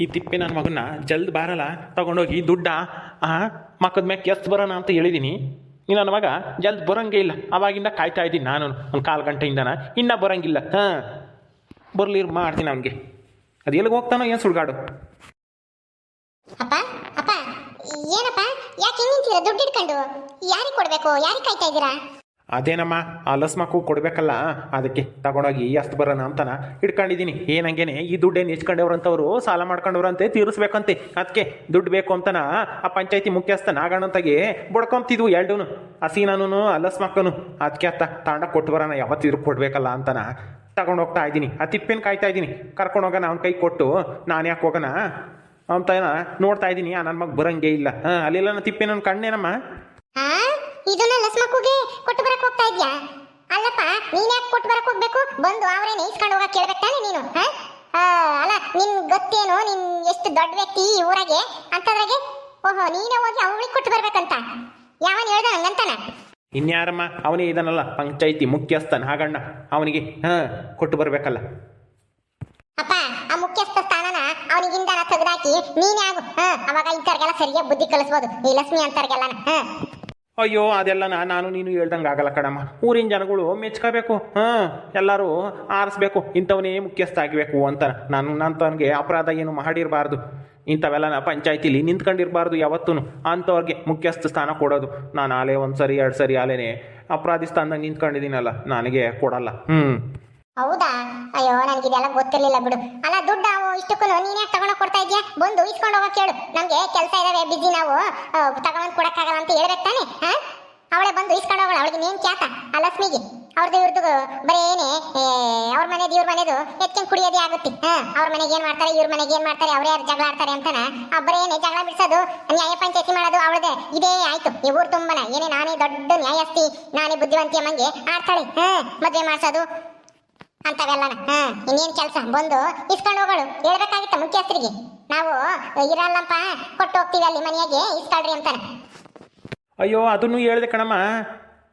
ಈ ತಿಪ್ಪೆ ನನ್ನ ಮಗನ್ನ ಜಲ್ದ್ ಬಾರಲ್ಲ, ತಗೊಂಡೋಗಿ ದುಡ್ಡ, ಆ, ಮಕ್ಕದ ಮ್ಯಾಕೆ ಎಷ್ಟು ಬರೋಣ ಅಂತ ಹೇಳಿದ್ದೀನಿ ಇನ್ನು ನನ್ನ ಮಗ ಜಲ್ದ್ ಬರೋಂಗೇ ಇಲ್ಲ. ಅವಾಗಿಂದ ಕಾಯ್ತಾ ಇದ್ದೀನಿ ನಾನು ಒಂದು ಕಾಲು ಗಂಟೆಯಿಂದನ. ಇನ್ನೂ ಬರೋಂಗಿಲ್ಲ. ಹಾಂ, ಬರಲಿ ಮಾಡ್ತೀನಿ ಅವನಿಗೆ. ಅದು ಎಲ್ಲಿಗೆ ಹೋಗ್ತಾನೋ ಏನು ಸುಳ್ಗಾಡು? ಅಪ್ಪ ಅಪ್ಪ, ಏನಪ್ಪ? ಯಾಕೆ ದುಡ್ಡು ಇಟ್ಕೊಂಡು. ಯಾರಿಗೆ ಕೊಡ್ಬೇಕು? ಯಾರಿಗೆ ಕಾಯ್ತಾ ಇದ್ದೀರಾ? ಅದೇನಮ್ಮ, ಆ ಲಸ್ಮಕ್ಕೂ ಕೊಡಬೇಕಲ್ಲ? ಅದಕ್ಕೆ ತಗೊಂಡೋಗಿ ಅಷ್ಟು ಬರೋಣ ಅಂತಾನ ಇಟ್ಕೊಂಡಿದ್ದೀನಿ ಏನಂಗೇನೆ ಈ ದುಡ್ಡೇನು ಇಸ್ಕೊಂಡವ್ರಂತವ್ರು ಸಾಲ ಮಾಡ್ಕೊಂಡವ್ರಂತೆ, ತೀರಿಸ್ಬೇಕಂತೆ. ಅದಕ್ಕೆ ದುಡ್ಡು ಬೇಕು ಅಂತನ ಆ ಪಂಚಾಯತಿ ಮುಖ್ಯಸ್ಥ ನಾಗಣ್ಣಂತಾಗಿ ಬಡ್ಕೊಂತಿದ್ವು ಎರಡೂ ಆ ಸೀನಾನು ಅದಕ್ಕೆ ಅತ್ತ ತಾಂಡ ಕೊಟ್ಟು ಬರೋಣ, ಯಾವತ್ತಿದ್ರು ಕೊಡ್ಬೇಕಲ್ಲ ಅಂತನ ತಗೊಂಡು ಹೋಗ್ತಾ ಇದ್ದೀನಿ ಆ ತಿಪ್ಪೇನು ಕಾಯ್ತಾ ಇದ್ದೀನಿ ಕರ್ಕೊಂಡು ಹೋಗೋಣ ಅವ್ನ ಕೈ ಕೊಟ್ಟು ನಾನು ಯಾಕೆ ಹೋಗೋಣ? ಅಂತ ನೋಡ್ತಾ ಇದ್ದೀನಿ ಆ ನನ್ನ ಮಗ ಬರಂಗೇ ಇಲ್ಲ. ಹಾಂ, ಅಲ್ಲಿಲ್ಲ ತಿಪ್ಪೇನ ನನ್ನ ಕಣ್ಣೇನಮ್ಮ? ಇದನ್ನ ಲಸ್ಮಕ್ಕುಗೆ ಕೊಟ್ಟು ಬರಕ್ ಹೋಗ್ತಾ ಇದ್ಯಾ? ಅಲ್ಲಪ್ಪ ನೀನ್ ಯಾಕೆ ಕೊಟ್ಟು ಬರಕ್ ಹೋಗ್ಬೇಕು? ಬಂದು ಅವರೇ ನೈಸ್ಕೊಂಡು ಹೋಗಕ್ ಕೇಳ್ಬೇಕು ತಾನೆ ನೀನು ಅಲ್ಲ ನಿನ್ ಗೊತ್ತೇನು? ನಿನ್ ಎಷ್ಟು ದೊಡ್ಡ ವ್ಯಕ್ತಿ ಈ ಊರಾಗೆ? ಅಂತದ್ರಾಗೆ ಓಹೋ ನೀನೇ ಹೋಗಿ ಅವಳಿಗೆ ಕೊಟ್ಟು ಬರ್ಬೇಕಂತ. ಯಾವನ್ ಹೇಳ್ದ ಹಂಗಂತಾನ ಇನ್ಯಾರಮ್ಮ? ಅವನೇ ಇದನ್ನಲ್ಲ ಪಂಚಾಯಿತಿ ಮುಖ್ಯಸ್ಥನ ಹಾಗಣ್ಣ. ಅವನಿಗೆ ಹಾ ಕೊಟ್ಟು ಬರ್ಬೇಕಲ್ಲ. ಅಪ್ಪ ಆ ಮುಖ್ಯಸ್ಥ ಸ್ಥಾನನ ಅವನಿಗಿಂದ ತೆಗೆದಾಕಿ ನೀನೇ ಆಗು ಹಾ ಅವಾಗ ಇಂಥವ್ರಿಗೆಲ್ಲ ಸರಿಯಾಗಿ ಬುದ್ಧಿ ಕಲಿಸ್ಬೋದು. ಈ ಲಕ್ಷ್ಮಿ ಅಂತವ್ರಿಗೆಲ್ಲ ಹಾ. ಅಯ್ಯೋ, ಅದೆಲ್ಲ ನಾನು ನೀನು ಹೇಳ್ದಂಗೆ ಆಗಲ್ಲ ಕಣಮ್ಮ. ಊರಿನ ಜನಗಳು ಮೆಚ್ಕೋಬೇಕು, ಹಾಂ, ಎಲ್ಲರೂ ಆರಿಸ್ಬೇಕು, ಇಂಥವನೇ ಮುಖ್ಯಸ್ಥ ಆಗಬೇಕು ಅಂತ ನಾನು ನಂತವನಿಗೆ ಅಪರಾಧ ಏನು ಮಾಡಿರಬಾರ್ದು. ಇಂಥವೆಲ್ಲ ಪಂಚಾಯತಿಲಿ ನಿಂತ್ಕೊಂಡಿರಬಾರ್ದು ಯಾವತ್ತೂ ಅಂಥವ್ರಿಗೆ ಮುಖ್ಯಸ್ಥ ಸ್ಥಾನ ಕೊಡೋದು. ನಾನು ಆಲೆ ಒಂದು ಸರಿ ಎರಡು ಸರಿ ಆಲೇನೆ ಅಪರಾಧಿ ಸ್ಥಾನದಾಗ ನಿಂತ್ಕೊಂಡಿದ್ದೀನಲ್ಲ, ನನಗೆ ಕೊಡಲ್ಲ. ಹ್ಞೂ ಹೌದಾ? ಅಯ್ಯೋ, ನನಗಿದೆಲ್ಲ ಗೊತ್ತಿರಲಿಲ್ಲ ಬಿಡು. ಅಲ್ಲ, ದುಡ್ಡು ಇಷ್ಟಕ್ಕೂ ನೀನ್ ಯಾಕೆ ಕೊಡ್ತಾ ಇದ್ಯಾ? ಬಂದು ಇಸ್ಕೊಂಡು ಹೋಗೋ ಕೇಳು. ನಮ್ಗೆ ಕೆಲಸ ಇದಾವೆ ಬಿಜಿ ನಾವು. ತಗೊಂಡ್ ಕೊಡಕ್ಕಾಗಲ್ಲ ಅಂತ ಹೇಳ್ಬೇಕು ತಾನೆ ಅವಳೆ ಬಂದು ಇಸ್ಕೊಂಡು ಹೋಗೋಣ ಅವಳಿಗೆ ನೇನ್ ಕ್ಯಾತ ಆ, ಲಕ್ಷ್ಮಿಗೆ. ಅವ್ರದ್ದು ಇವ್ರದ್ದು ಬರೀ ಏನೇ ಅವ್ರ ಮನೆದು, ಇವ್ರ ಮನೆದು ಎತ್ಕೊಂಡ್ ಕುಡಿಯೋದೇ ಆಗುತ್ತೆ, ಹಾ? ಅವ್ರ ಮನೆಗೆ ಏನ್ ಮಾಡ್ತಾರೆ, ಇವ್ರ ಮನೆಗೆ ಏನ್ ಮಾಡ್ತಾರೆ, ಅವ್ರ ಯಾರು ಜಗಳ ಆಡ್ತಾರೆ ಅಂತಾನ ಆ ಬರೀ ಏನೇ ಜಗಳ ಬಿಡಿಸೋದು, ನ್ಯಾಯ ಪಂಚಾಯತಿ ಮಾಡೋದು ಅವಳದೇ. ಇದೇ ಆಯ್ತು, ಈ ಊರು ತುಂಬನ. ಏನೇ ನಾನೇ ದೊಡ್ಡ ನ್ಯಾಯಸ್ಥಿ, ನಾನೇ ಬುದ್ಧಿವಂತಿ ಅಮ್ಮಂಗೆ ಆಡ್ತಾಳೆ, ಹಾ? ಮದ್ವೆ ಮಾಡ್ಸೋದು. ಅಂತವೆಲ್ಲನ. ಹಾ ಇನ್ನೇನ್ ಕೆಲಸ? ಬಂದು ಇಸ್ಕೊಂಡು ಹೋಗಳು. ಹೇಳ್ಬೇಕಾಗಿತ್ತ ಮುಖ್ಯಸ್ಥರಿಗೆ? ನಾವು ಇರಲ್ಲಪ್ಪ ಕೊಟ್ಟು ಹೋಗ್ತೀವಿ ಅಲ್ಲಿ ಮನೆಯಾಗೆ, ಇಸ್ಕೊಳ್ರಿ ಅಂತಾನೆ. ಅಯ್ಯೋ, ಅದನ್ನು ಹೇಳ್ದೆ ಕಣಮ್ಮ.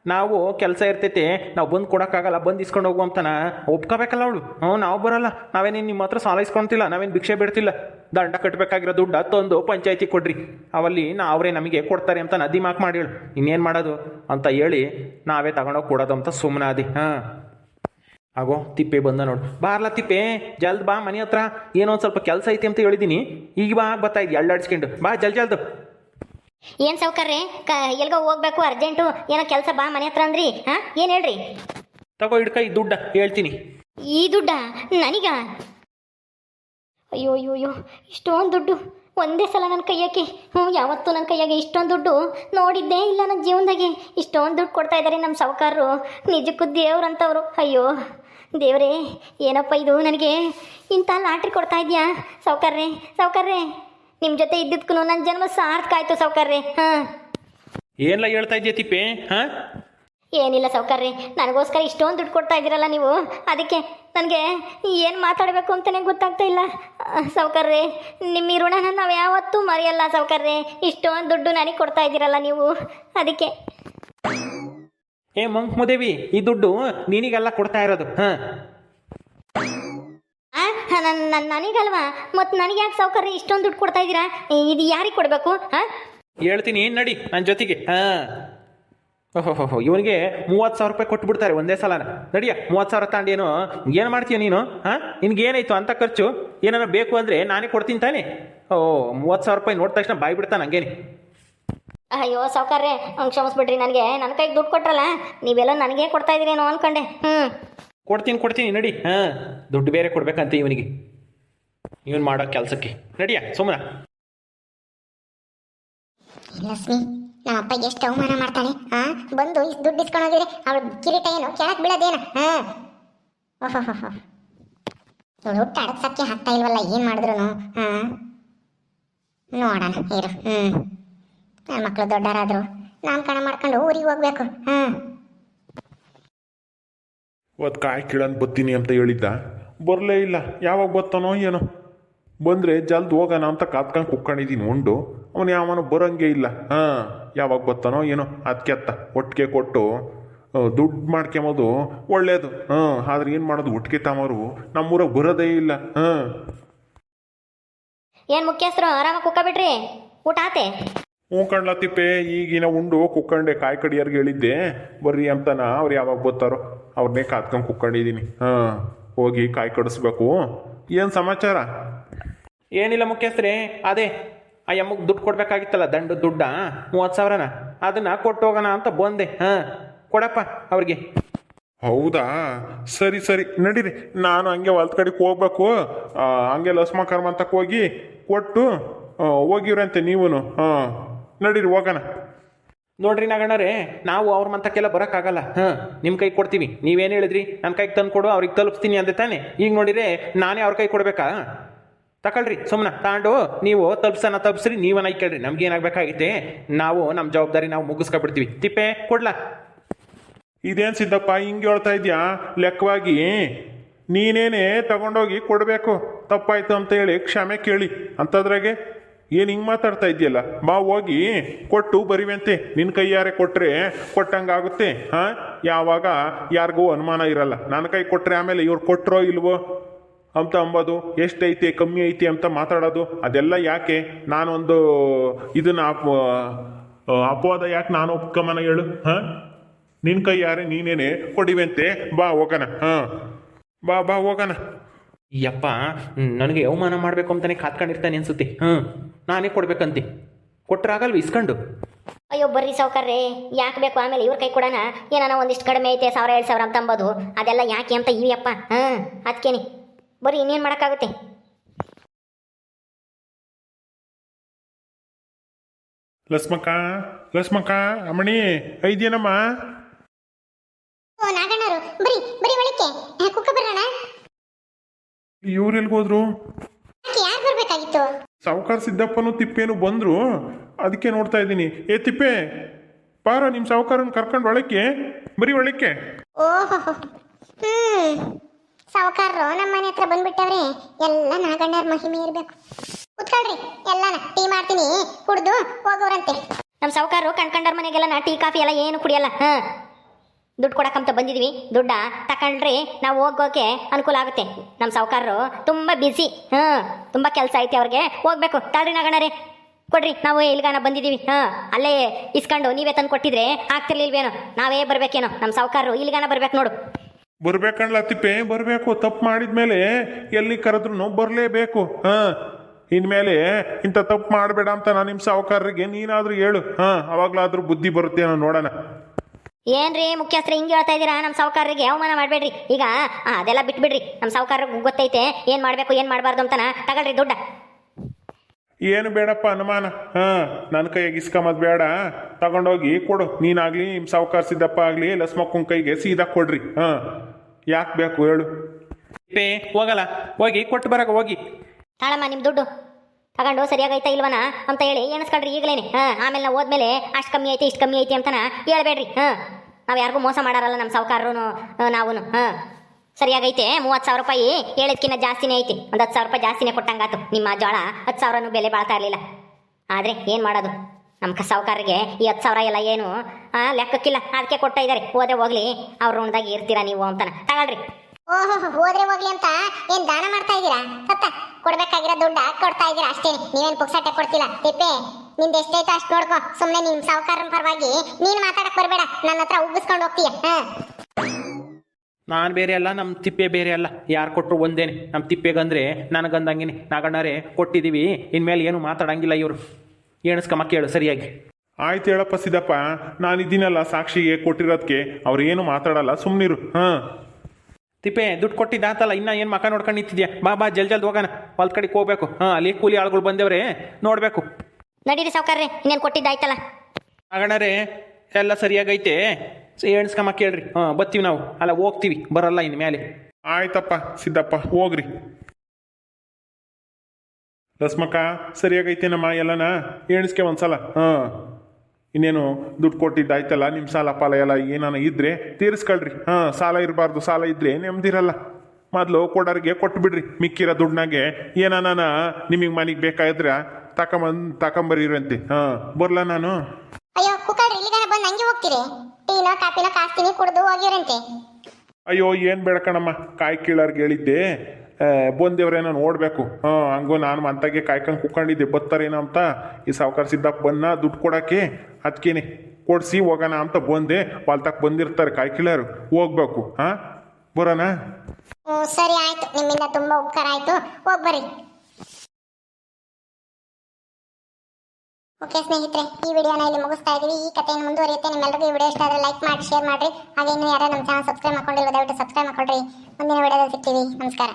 ನಾವು ಕೆಲಸ ಇರ್ತೈತಿ, ನಾವು ಬಂದು ಕೊಡೋಕ್ಕಾಗಲ್ಲ, ಬಂದು ಇಸ್ಕೊಂಡು ಹೋಗು ಅಂತನ. ಒಪ್ಕೋಬೇಕಲ್ಲ ಅವಳು? ಹ್ಞೂ, ನಾವು ಬರಲ್ಲ. ನಾವೇನೇನು ನಿಮ್ಮ ಹತ್ರ ಸಾಲ ಇಸ್ಕೊಂತಿಲ್ಲ ನಾವೇನು ಭಿಕ್ಷೆ ಬಿಡ್ತಿಲ್ಲ. ದಂಡ ಕಟ್ಟಬೇಕಾಗಿರೋ ದುಡ್ಡು ತಂದು ಪಂಚಾಯತಿ ಕೊಡ್ರಿ. ಅವಲ್ಲಿ ನಾ ಅವರೇ ನಮಗೆ ಕೊಡ್ತಾರೆ ಅಂತ ನದಿ ಮಾಕ್ ಮಾಡಿ ಹೇಳು. ಇನ್ನೇನು ಮಾಡೋದು? ಅಂತ ಹೇಳಿ ನಾವೇ ತಗೊಂಡೋಗಿ ಕೊಡೋದು ಅಂತ ಸುಮ್ಮನಾದಿ ಹಾಂ ಆಗೋ ತಿಪ್ಪೆ ಬಂದ ನೋಡು. ಬಾರ್ಲ ತಿಪ್ಪೆ ಜಲ್ದ್ ಬಾ ಮನೆ ಹತ್ರ. ಏನೋ ಒಂದು ಸ್ವಲ್ಪ ಕೆಲಸ ಐತಿ ಅಂತ ಹೇಳಿದ್ದೀನಿ ಈಗ ಬಾ ಬರ್ತಾ ಇದ್ದಿ ಅಳ್ಳಾಡ್ಸ್ಕೊಂಡು ಬಾ ಜಲ್ ಜಲ್ದು. ಏನ್ ಸೌಕರ್ಯ ಕ ಎಲ್ಗೋ ಹೋಗ್ಬೇಕು ಅರ್ಜೆಂಟು. ಏನೋ ಕೆಲಸ ಬಾ ಮನೆ ಹತ್ರ ಅಂದ್ರಿ. ಹಾ? ಏನು ಹೇಳ್ರಿ? ತಗೋ ಹಿಡ್ಕ ಈ ದುಡ್ಡ. ಹೇಳ್ತೀನಿ. ಈ ದುಡ್ಡ ನನಗ? ಅಯ್ಯೋ ಅಯ್ಯೋ ಅಯ್ಯೋ ಇಷ್ಟೊಂದು ದುಡ್ಡು. ಒಂದೇ ಸಲ ನನ್ನ ಕೈಯಾಗೆ ಹ್ಞೂ ಯಾವತ್ತೂ ನನ್ನ ಕೈಯಾಗೆ ಇಷ್ಟೊಂದು ದುಡ್ಡು. ನೋಡಿದ್ದೇ ಇಲ್ಲ ನನ್ನ ಜೀವನದಾಗೆ. ಇಷ್ಟೊಂದು ದುಡ್ಡು ಕೊಡ್ತಾ ಇದ್ದಾರೆ ನಮ್ಮ ಸಾವುಕಾರರು. ನಿಜಕ್ಕೂ ದೇವ್ರಂತವ್ರು. ಅಯ್ಯೋ. ದೇವ್ರೇ ಏನಪ್ಪ ಇದು ನನಗೆ? ಇಂಥ ಲಾಟ್ರಿ ಕೊಡ್ತಾ ಇದೆಯಾ ಸೌಕರ್ರೆ ಸೌಕರ್ರೆ ನಿಮ್ಮ ಜೊತೆ ಇದ್ದಿದ್ಕೂ ನನ್ನ ಜನ್ಮ ಸಾರ್ಥಕ ಆಯ್ತು ಸೌಕರ್ರೆ ಹಾಂ. ಏನಿಲ್ಲ ಹೇಳ್ತಾ ಇದೆಯಾ ತಿಪ್ಪೆ ಹಾಂ? ಏನಿಲ್ಲ ಸೌಕರ್ಯ ನನಗೋಸ್ಕರ ಇಷ್ಟೊಂದು ದುಡ್ಡು ಕೊಡ್ತಾ ಇದ್ದೀರಲ್ಲ ನೀವು. ಅದಕ್ಕೆ ನನಗೆ ಏನು ಮಾತಾಡಬೇಕು ಅಂತಲೇ ಗೊತ್ತಾಗ್ತಾ ಇಲ್ಲ. ಸೌಕರ್ಯ ನಿಮ್ಮ ಋಣ ಋಣನ ನಾವು ಯಾವತ್ತೂ ಮರೆಯಲ್ಲ ಸೌಕರ್ಯ ಇಷ್ಟೊಂದು ದುಡ್ಡು ನನಗೆ ಕೊಡ್ತಾ ಇದ್ದೀರಲ್ಲ ನೀವು. ಅದಕ್ಕೆ ಏ ಮಂಕ್ಮದೇವಿ ಈ ದುಡ್ಡು ನಿನಗೆಲ್ಲ ಕೊಡ್ತಾ ಇರೋದು ಹಾಂ? ನನ್ನ ನನಗಲ್ವಾ? ಮತ್ತು ನನಗೆ ಯಾಕೆ ಸೌಕರ್ಯ ಇಷ್ಟೊಂದು ದುಡ್ಡು ಕೊಡ್ತಾ ಇದ್ದೀರಾ ಇದು ಯಾರಿಗೆ ಕೊಡಬೇಕು ಹಾಂ? ಹೇಳ್ತೀನಿ ಏನ್ ನಡಿ ನನ್ನ ಜೊತೆಗೆ ಹಾಂ? ಓಹೋ ಇವನಿಗೆ ಮೂವತ್ತು ಸಾವಿರ ರೂಪಾಯಿ ಕೊಟ್ಬಿಡ್ತಾರೆ ಒಂದೇ ಸಲನ. ನಡಿಯ ಮೂವತ್ತು ಸಾವಿರ ತಗೊಂಡೇನು ಏನು ಮಾಡ್ತೀಯ ನೀನು ಹಾಂ? ನಿನ್ಗೆ ಏನಾಯ್ತು ಅಂತ ಖರ್ಚು? ಏನಾರ ಬೇಕು ಅಂದರೆ ನಾನೇ ಕೊಡ್ತೀನಿ ತಾನೆ? ಓ ಮೂವತ್ತು ಸಾವಿರ ರೂಪಾಯಿ ನೋಡಿದ ತಕ್ಷಣ ಬಾಯಿ ಬಿಡ್ತಾನೆ ಹಂಗೇನೆ. ಅಯ್ಯೋ ಸಾವುಕಾರ್ರೆ ಹಂಗೆ ಕ್ಷಮಿಸ್ಬಿಡ್ರಿ ನನಗೆ. ನನ್ನ ಕೈಗೆ ದುಡ್ಡು ಕೊಟ್ರಲ್ಲ ನೀವೆಲ್ಲ ನನಗೆ ಕೊಡ್ತಾ ಇದ್ದೀರೇನೋ ಅನ್ಕೊಂಡೆ. ಹ್ಞೂ ಕೊಡ್ತೀನಿ ಕೊಡ್ತೀನಿ ನಡಿ. ಹಾಂ ದುಡ್ಡು ಬೇರೆ ಕೊಡ್ಬೇಕಂತ ಇವನಿಗೆ. ಇವನು ಮಾಡೋ ಕೆಲಸಕ್ಕೆ. ನಡಿಯ ಸುಮ್ಮನ ಲಕ್ಷ್ಮಿ ನಮ್ಮ ಅಪ್ಪ ಎಷ್ಟು ಅವಮಾನ ಮಾಡ್ತಾನೆ ಹಾ ಬಂದು ಇಷ್ಟು ದುಡ್ಡು ಇಸ್ಕೊಂಡು ಹೋಗಿದ್ರೆ ಅವಳು ಕಿರೀಟ ಏನು? ಕೆಳಕ್ ಬೀಳೋದೇನು? ಹಾ? ಓಹೋ ಇವಳು ಹುಟ್ಟು ಅಡಗ್ಸಕ್ಕೆ ಹಾಕ್ತಾ ಇಲ್ವಲ್ಲ ಏನು ಮಾಡಿದ್ರು ಹಾ? ನೋಡೋಣ ಇರು. ಹ್ಮ್. ನನ್ನ ಮಕ್ಕಳು ದೊಡ್ಡರಾದ್ರು ನಾಮಕರಣ ಮಾಡ್ಕೊಂಡು ಊರಿಗೆ ಹೋಗ್ಬೇಕು. ಹಾ ಇವತ್ತು ಕಾಯಿ ಕೀಳನ್ ಬತ್ತೀನಿ ಅಂತ ಹೇಳಿದ್ದ? ಬರಲೇ ಇಲ್ಲ. ಯಾವಾಗ ಬತ್ತಾನೋ ಏನೋ. ಬಂದರೆ ಜಲ್ದ್ ಹೋಗೋಣ ಅಂತ ಕಾತ್ಕೊಂಡು ಕುಕ್ಕೊಂಡಿದ್ದೀನಿ ಉಂಡು. ಅವನು ಯಾವನು ಬರೋಂಗೆ ಇಲ್ಲ. ಹಾಂ ಯಾವಾಗ ಬತ್ತಾನೋ ಏನೋ ಅದಕ್ಕೆ ಅತ್ತ. ಒಟ್ಟಿಗೆ ಕೊಟ್ಟು ದುಡ್ಡು ಮಾಡ್ಕೊಂಬೋದು ಒಳ್ಳೇದು. ಹಾಂ ಆದ್ರೆ ಏನು ಮಾಡೋದು ಒಟ್ಟಿಗೆ ತಮ್ಮರು ನಮ್ಮೂರಾಗ ಬರೋದೇ ಇಲ್ಲ. ಹಾಂ. ಏನು ಮುಖ್ಯಸ್ಥರು ಆರಾಮಾಗಿ ಕುಕ್ಕ ಬಿಡ್ರಿ ಊಟ ಆತೆ? ಹ್ಞೂ ಕಣ್ಲ ತಿಪ್ಪೆ ಈಗಿನ ಉಂಡು ಕುಕ್ಕಂಡೆ ಕಾಯಿ ಕಡಿಯರ್ಗೆ ಹೇಳಿದ್ದೆ. ಬರ್ರಿ ಅಂತನ ಅವ್ರು ಯಾವಾಗ ಬರ್ತಾರೋ ಅವ್ರನ್ನೇ ಕಾತ್ಕೊಂಡು ಕುಕ್ಕಂಡಿದ್ದೀನಿ ಹಾಂ ಹೋಗಿ ಕಾಯಿ ಕಡಿಸ್ಬೇಕು. ಏನು ಸಮಾಚಾರ? ಏನಿಲ್ಲ ಮುಖ್ಯಸ್ಥರೇ ಅದೇ ಆ ಯಮ್ಮಗೆ ದುಡ್ಡು ಕೊಡ್ಬೇಕಾಗಿತ್ತಲ್ಲ ದಂಡ ದುಡ್ಡ ಮೂವತ್ತು ಸಾವಿರನ ಅದನ್ನ ಕೊಟ್ಟು ಹೋಗೋಣ ಅಂತ ಬಂದೆ. ಹಾಂ ಕೊಡಪ್ಪ ಅವ್ರಿಗೆ. ಹೌದಾ? ಸರಿ ಸರಿ ನಡೀರಿ ನಾನು ಹಂಗೆ ಹೊಲ್ದ ಕಡೆಗೆ ಹೋಗ್ಬೇಕು. ಆ, ಹಂಗೆ ಲಸ್ಮ ಕರ್ಮ ಅಂತಕ್ಕೆ ಹೋಗಿ ಕೊಟ್ಟು ಹೋಗಿರಂತೆ ಹೋಗಿವ್ರಂತೆ ಹಾ ಹಾಂ. ನಡೀರಿ ಹೋಗೋಣ. ನೋಡ್ರಿ ನಾಗಣ್ಣರೇ ನಾವು ಅವ್ರ ಮಂತಕ್ಕೆಲ್ಲ ಬರೋಕ್ಕಾಗಲ್ಲ. ಹಾಂ ನಿಮ್ಮ ಕೈ ಕೊಡ್ತೀವಿ. ನೀವೇನು ಹೇಳಿದ್ರಿ? ನನ್ನ ಕೈಗೆ ತಂದು ಕೊಡು ಅವ್ರಿಗೆ ತಲುಪಿಸ್ತೀನಿ ಅಂದೆ ತಾನೆ. ಈಗ ನೋಡಿದ್ರೆ ನಾನೇ ಅವ್ರ ಕೈ ಕೊಡಬೇಕಾ? ತಗೊಳ್ರಿ ಸುಮ್ಮನೆ ತಗೊಂಡು ನೀವು ತಲುಪ್ಸನ ತಲುಪಿಸ್ರಿ ನೀವನ್ನ ಕೇಳ್ರಿ. ನಮ್ಗೇನಾಗಬೇಕಾಗಿತ್ತೆ ನಾವು ನಮ್ಮ ಜವಾಬ್ದಾರಿ ನಾವು ಮುಗಿಸ್ಕೊಬಿಡ್ತೀವಿ. ತಿಪ್ಪೆ ಕೊಡ್ಲ? ಇದೇನು ಸಿದ್ದಪ್ಪ ಹಿಂಗೆ ಹೇಳ್ತಾ ಇದೆಯಾ? ಲೆಕ್ಕವಾಗಿ ನೀನೇನೇ ತಗೊಂಡೋಗಿ ಕೊಡಬೇಕು. ತಪ್ಪಾಯ್ತು ಅಂತ ಹೇಳಿ ಕ್ಷಮೆ ಕೇಳಿ. ಅಂಥದ್ರಾಗೆ ಏನು ಹಿಂಗೆ ಮಾತಾಡ್ತಾ ಇದೆಯಲ್ಲ ಬಾ ಹೋಗಿ ಕೊಟ್ಟು ಬರಿವಂತೆ. ನಿನ್ನ ಕೈಯಾರೆ ಕೊಟ್ಟರೆ ಕೊಟ್ಟಂಗಾಗುತ್ತೆ ಹಾಂ? ಯಾವಾಗ? ಯಾರಿಗೂ ಅನುಮಾನ ಇರಲ್ಲ. ನನ್ನ ಕೈ ಕೊಟ್ಟರೆ ಆಮೇಲೆ ಇವ್ರು ಕೊಟ್ಟರೋ ಇಲ್ವೋ? ಅಂತ ಅಂಬೋದು. ಎಷ್ಟೈತೆ, ಕಮ್ಮಿ ಐತಿ ಅಂತ ಮಾತಾಡೋದು. ಅದೆಲ್ಲ ಯಾಕೆ? ನಾನೊಂದು ಇದನ್ನ ಅಪ ಅಪವಾದ ಯಾಕೆ ನಾನು ಒಪ್ಕಮನ ಹೇಳು, ಹಾಂ? ನಿನ್ನ ಕೈ ಯಾರೇ ನೀನೇನೆ ಕೊಡಿವಂತೆ. ಬಾ ಹೋಗೋಣ, ಹಾಂ? ಬಾ ಬಾ ಹೋಗೋಣ. ಯಪ್ಪ ನನಗೆ ಅವಮಾನ ಮಾಡಬೇಕು ಅಂತಾನೆ ಕಾತ್ಕೊಂಡಿರ್ತಾನೆ ಅನ್ಸುತ್ತೆ. ಹ್ಞೂ ನಾನೇ ಕೊಡ್ಬೇಕಂತೆ. ಕೊಟ್ರಾಗಲ್ವ ಇಸ್ಕೊಂಡು? ಅಯ್ಯೋ ಬರ್ರಿ ಸಾವುಕಾರ್ರೆ. ಯಾಕೆ ಬೇಕು? ಆಮೇಲೆ ಇವ್ರ ಕೈ ಕೊಡೋಣ. ಏನಾನ ಒಂದಿಷ್ಟು ಕಡಿಮೆ ಐತೆ ಸಾವಿರ ಎರಡು ಸಾವಿರ ಅಂತ ಅಂಬೋದು. ಅದೆಲ್ಲ ಯಾಕೆ ಅಂತ ಇವಿಯಪ್ಪ. ಹಾಂ ಅದಕ್ಕೇನೆ ಬರ್ರಿ ಇನ್ನೇನು ಮಾಡೋಕ್ಕಾಗುತ್ತೆ? ಲಸ್ಮಕ್ಕ ಲಸ್ಮಕ್ಕ ಅಮ್ಮಣಿ ಐದೇನಮ್ಮ ಓ ನಾಗಣ್ಣರು ಬರಿ ಬರಿ ಒಳಕ್ಕೆ. ಕುಕ್ಕ ಬರೋಣ ಇವ್ರು ಎಲ್ಗೆ ಹೋದ್ರು? ಯಾಕೆ ಯಾರು ಬರ್ಬೇಕಾಗಿತ್ತು? ಸಾವುಕಾರ ಸಿದ್ದಪ್ಪನು ತಿಪ್ಪೇನು ಬಂದ್ರು. ಅದಕ್ಕೆ ನೋಡ್ತಾ ಇದ್ದೀನಿ. ಏ ತಿಪ್ಪೆ ಪಾರ ನಿಮ್ಮ ಸಾವುಕಾರನ ಕರ್ಕೊಂಡು ಒಳಕ್ಕೆ. ಬರೀ ಒಳಕ್ಕೆ. ಓಹೋ ಹ್ಮ್. ಸಾವುಕಾರರು ನಮ್ಮ ಮನೆ ಹತ್ರ ಬಂದ್ಬಿಟ್ಟವ್ರೆ. ಎಲ್ಲ ನಾಗಣ್ಣರ ಮಹಿಮೆ ಇರ್ಬೇಕು. ಕುತ್ಕೊಳ್ರಿ ಎಲ್ಲಾನ. ಟೀ ಮಾಡ್ತೀನಿ ಕುಡ್ದು ಹೋಗೋರಂತೆ. ನಮ್ಮ ಸಾವುಕಾರರು ಕಣ್ಕಂಡರ ಮನೆಗೆಲ್ಲ ನಾ ಟೀ ಕಾಫಿ ಎಲ್ಲ ಏನು ಕುಡಿಯಲ್ಲ ಹಾಂ. ದುಡ್ಡು ಕೊಡಕ್ಕಂತ ಬಂದಿದ್ವಿ. ದುಡ್ಡ ತಕೊಂಡ್ರೆ ನಾವು ಹೋಗೋಕೆ ಅನುಕೂಲ ಆಗುತ್ತೆ. ನಮ್ಮ ಸಾವುಕಾರರು ತುಂಬ ಬ್ಯುಸಿ ಹಾಂ, ತುಂಬ ಕೆಲಸ ಐತೆ ಅವ್ರಿಗೆ. ಹೋಗ್ಬೇಕು. ತಾಳ್ರಿ ನಗಣರೇ ಕೊಡ್ರಿ, ನಾವು ಇಲ್ಲಿಗಾನ ಬಂದಿದ್ದೀವಿ ಹಾಂ, ಅಲ್ಲೇ ಇಸ್ಕೊಂಡು ನೀವೇ ತಂದು ಕೊಟ್ಟಿದ್ರೆ ಆಗ್ತಿರ್ಲಿಲ್ವೇನೋ? ನಾವೇ ಬರ್ಬೇಕೇನೋ? ನಮ್ಮ ಸಾವುಕಾರರು ಇಲ್ಲಿಗಾನ ಬರ್ಬೇಕು ನೋಡು. ಬರ್ಬೇಕಣ್ಣ ತಿಪ್ಪೆ ಬರಬೇಕು. ತಪ್ಪು ಮಾಡಿದ್ಮೇಲೆ ಎಲ್ಲಿ ಕರೆದ್ರು ಬರಲೇಬೇಕು. ಹಾಂ, ಇನ್ಮೇಲೆ ಇಂಥ ತಪ್ಪು ಮಾಡಬೇಡ ಅಂತ ನಾನು ನಿಮ್ಮ ಸಾವುಕಾರರಿಗೆ ನೀನಾದರೂ ಹೇಳು. ಹಾಂ, ಅವಾಗಲಾದರೂ ಬುದ್ಧಿ ಬರುತ್ತೆ ನಾನು ನೋಡೋಣ. ಏನ್ರಿ ಮುಖ್ಯಸ್ಥರ ಹಿಂಗೆ ಹೇಳ್ತಾ ಇದ್ದೀರಾ? ನಮ್ಮ ಸಾವುಕಾರರಿಗೆ ಅವಮಾನ ಮಾಡಬೇಡ್ರಿ. ಈಗ ಅದೆಲ್ಲ ಬಿಟ್ಬಿಡ್ರಿ. ನಮ್ಮ ಸಾವುಕಾರರಿಗೆ ಗೊತ್ತೈತೆ. ಏನು ಮಾಡಬೇಕು ಏನು ಮಾಡಬಾರ್ದು ಅಂತನ ತಗೊಳ್ರಿ ದುಡ್ಡ. ಏನು ಬೇಡಪ್ಪ ಅನುಮಾನ? ಹಾಂ ನನ್ನ ಕೈಗೆ ಇಸ್ಕೊಂಬದ್ ಬೇಡ. ತಗೊಂಡೋಗಿ ಕೊಡು. ನೀನಾಗಲಿ ನಿಮ್ಮ ಸಾವುಕಾರ ಸಿದ್ದಪ್ಪ ಆಗಲಿ ಲಸ್ಮಕ್ಕನ ಕೈಗೆ ಸೀದಾ ಕೊಡ್ರಿ. ಹಾಂ ಯಾಕೆ ಬೇಕು ಹೇಳು. ಹೋಗಲ್ಲ. ಹೋಗಿ ಕೊಟ್ಟು ಬರಕ ಹೋಗಿ. ತಾಳಮ್ಮ ನಿಮ್ಮ ದುಡ್ಡು. ತಗೊಂಡು ಸರಿಯಾಗೈತಾ ಇಲ್ವನ ಅಂತ ಹೇಳಿ ಎಣಿಸ್ಕೊಳ್ರಿ ಈಗಲೇನೆ. ಹಾಂ, ಆಮೇಲೆ ನಾವು ಹೋದ್ಮೇಲೆ ಅಷ್ಟು ಕಮ್ಮಿ ಐತಿ, ಇಷ್ಟು ಕಮ್ಮಿ ಐತಿ ಅಂತನ ಹೇಳ್ಬೇಡ್ರಿ. ಹಾಂ, ನಾವು ಯಾರಿಗೂ ಮೋಸ ಮಾಡಾರಲ್ಲ ನಮ್ಮ ಸಾವುಕಾರರು ನಾವು ಹಾಂ. ಸರಿಯಾಗೈತೆ, ಮೂವತ್ತು ಸಾವಿರ ರೂಪಾಯಿ ಹೇಳಿದ್ಕಿನ್ನ ಜಾಸ್ತಿನೇ ಐತಿ. ಒಂದು ಹತ್ತು ಸಾವಿರ ರೂಪಾಯಿ ಜಾಸ್ತಿನೇ ಕೊಟ್ಟಂಗಾತು. ನಿಮ್ಮ ಜೋಳ ಹತ್ತು ಸಾವಿರನೂ ಬೆಲೆ ಬಾಳ್ತಾ ಇರಲಿಲ್ಲ. ಆದರೆ ಏನು ಮಾಡೋದು? ನಮ್ಮ ಸಾವುಕಾರರಿಗೆ ಈ ಹತ್ತು ಸಾವಿರ ಎಲ್ಲ ಏನು? ಲೆಕ್ಕಕ್ಕಿಲ್ಲ. ಅದಕ್ಕೆ ಕೊಡ್ತಾ ಇದ್ದಾರೆ ಹೋದೆ ಹೋಗ್ಲಿ. ಅವ್ರ ಋಣದಾಗ ಇರ್ತೀರಾ ನೀವು ಅಂತನ. ತಗೊಳ್ರಿ. ಓಹೋ ಹೋದ್ರೆ ಹೋಗ್ಲಿ ಅಂತ ಏನ್ ದಾನ ಮಾಡ್ತಾ ಇದ್ದೀರಾ? ಸತ್ತ ಕೊಡ್ಬೇಕಾಗಿರೋ ದುಡ್ಡ ಕೊಡ್ತಾ ಇದ್ದೀರಾ ಅಷ್ಟೇ. ನೀವೇನ್ ಪುಕ್ಸಾಟೆ ಕೊಡ್ತಿಲ್ಲ ತಿಪ್ಪೆ ನಿಂದ ಎಷ್ಟೈತೋ ಅಷ್ಟು ನೋಡ್ಕೋ. ಸುಮ್ಮನೆ ನಿಮ್ ಸಾವುಕಾರನ ಪರವಾಗಿ ನೀನ್ ಮಾತಾಡಕ್ ಬರ್ಬೇಡ. ನನ್ನ ಹತ್ರ ಉಗ್ಗಿಸ್ಕೊಂಡು ಹೋಗ್ತೀಯ. ಹಾ. ನಾನು ಬೇರೆ ಅಲ್ಲ ನಮ್ಮ ತಿಪ್ಪೆ ಬೇರೆ ಅಲ್ಲ. ಯಾರು ಕೊಟ್ಟರು ಒಂದೇನೆ. ನಮ್ಮ ತಿಪ್ಪೆಗಂದ್ರೆ ನನಗಂದಂಗೇನೆ. ನಾಗಣ್ಣರೇ ಕೊಟ್ಟಿದ್ದೀವಿ ಇನ್ಮೇಲೆ ಏನು ಮಾತಾಡಂಗಿಲ್ಲ ಇವರು. ಎಣಿಸ್ಕಮ್ಮ ಕೇಳು ಸರಿಯಾಗಿ. ಆಯ್ತು ಹೇಳಪ್ಪ ಸಿದ್ದಪ್ಪ. ನಾನು ಇದ್ದೀನಲ್ಲ ಸಾಕ್ಷಿಗೆ ಕೊಟ್ಟಿರೋದಕ್ಕೆ ಅವ್ರು ಏನು ಮಾತಾಡಲ್ಲ. ಸುಮ್ಮನಿರು ಹಾಂ. ತಿಪ್ಪೆ ದುಡ್ಡು ಕೊಟ್ಟಿದ್ದ ಅಂತಲ್ಲ ಇನ್ನ ಏನು ಮಕ ನೋಡ್ಕೊಂಡು ನಿಂತಿದ್ಯಾ? ಬಾ ಬಾ ಜಲ್ ಜಲ್ದಿ ಹೋಗೋಣ. ಹೊಲ್ದ ಕಡೆಗೆ ಹೋಗ್ಬೇಕು. ಹಾಂ ಅಲ್ಲಿ ಕೂಲಿ ಆಳುಗಳು ಬಂದೇವ್ರೆ ನೋಡಬೇಕು. ನಡೀರಿ ಸಾವುಕಾರ್ರೆ ಇನ್ನೇನು ಕೊಟ್ಟಿದ್ದಾಯ್ತಲ್ಲ ಆಗಣರೆ ಎಲ್ಲ ಸರಿಯಾಗೈತೆ. ಎಣಿಸ್ಕಮ್ಮ ಕೇಳ್ರಿ. ಹಾಂ ಬತ್ತೀವಿ ನಾವು. ಅಲ್ಲ ಹೋಗ್ತೀವಿ. ಬರಲ್ಲ ಇನ್ನು ಮೇಲೆ ಆಯ್ತಪ್ಪ ಸಿದ್ದಪ್ಪ ಹೋಗ್ರಿ. ಸರಿಯಾಗೈತೆ ನಮ್ಮ ಎಲ್ಲನ? ಎಣಿಸ್ಕೆ ಒಂದ್ಸಲ. ಹಾಂ. ಇನ್ನೇನು ದುಡ್ಡು ಕೊಟ್ಟಿದ್ದಾಯ್ತಲ್ಲ ನಿಮ್ಮ ಸಾಲ ಪಾಲ ಎಲ್ಲ ಏನಾನ ಇದ್ರೆ ತೀರಿಸ್ಕೊಳ್ರಿ. ಹಾಂ ಸಾಲ ಇರಬಾರ್ದು ಸಾಲ ಇದ್ರೆ ನೆಮ್ಮದಿರಲ್ಲ ಮೊದಲು ಕೊಡೋರಿಗೆ ಕೊಟ್ಟು ಬಿಡ್ರಿ ಮಿಕ್ಕಿರೋ ದುಡ್ಡಿನಾಗೆ ಏನಾನ ನಿಮಗೆ ಮನೆಗೆ ಬೇಕಾದ್ರೆ ತಕೊಂಬಂದು ತಕೊಂಬರಿರಂತೆ. ಹಾಂ ಬರಲ್ಲ ನಾನು? ಅಯ್ಯೋ ಕುಕ್ಕಳ್ರಿ ಇಲ್ಲಿಗಾನ ಬಂದು ಹಂಗೆ ಹೋಗ್ತೀರಿ. ಟೀನೋ ಕಾಸ್ತೀನಿ ಕುಡಿದು ಹೋಗಿರಂತೆ ಅಯ್ಯೋ ಏನು ಬೇಡ ಕಣಮ್ಮ. ಕಾಯಿ ಕೀಳೋರ್ಗೆ ಹೇಳಿದ್ದೆ. ಬಂದೇವ್ರೇನೋ ನೋಡಬೇಕು. ಹಾಂ, ಹಂಗೂ ನಾನು ಮಂತಾಗೆ ಕಾಯ್ಕೊಂಡು ಕುಕ್ಕೊಂಡಿದ್ದೆ ಬತ್ತಾರೇನೋ ಅಂತ. ಈ ಸಾವುಕಾರ ಸಿದ್ದಪ್ಪ ಬನ್ನ ದುಡ್ಡು ಕೊಡೋಕ್ಕೆ. ಅದಕ್ಕೇನೆ ಕೊಡಿಸಿ ಹೋಗೋಣ ಅಂತ ಬಂದೆ. ಹೊಲ್ತಕ್ಕೆ ಬಂದಿರ್ತಾರೆ ಕಾಯ್ಕಿಳಾರು. ಹೋಗ್ಬೇಕು. ಹಾಂ, ಬರೋಣ? ಸರಿ ಆಯ್ತು. ನಿಮ್ಮಿಂದ ತುಂಬ ಉಪಕಾರ ಆಯ್ತು. ಹೋಗಿ ಬರ್ರಿ. ಓಕೆ ಸ್ನೇಹಿತರೆ, ಈ ವಿಡಿಯೋನ ಇಲ್ಲಿ ಮುಗಿಸ್ತಾ ಇದ್ದೀವಿ. ಈ ಕಥೆಯನ್ನು ಮುಂದುವರಿಯುತ್ತೆ. ನಿಮ್ಮೆಲ್ಲರಿಗೂ ಈ ವಿಡಿಯೋ ಇಷ್ಟ ಆದರೆ ಲೈಕ್ ಮಾಡಿ, ಶೇರ್ ಮಾಡಿರಿ. ಹಾಗೆ ಇನ್ನೂ ಯಾರು ನಮ್ಮ ಚಾನಲ್ ಸಬ್ಸ್ಕ್ರೈಬ್ ಮಾಡ್ಕೊಂಡಿಲ್ಲ, ದಯವಿಟ್ಟು ಸಬ್ಸ್ಕ್ರೈಬ್ ಮಾಡ್ಕೊಳ್ರಿ. ಮುಂದಿನ ವಿಡಿಯೋದಲ್ಲಿ ಸಿಗ್ತೀವಿ. ನಮಸ್ಕಾರ.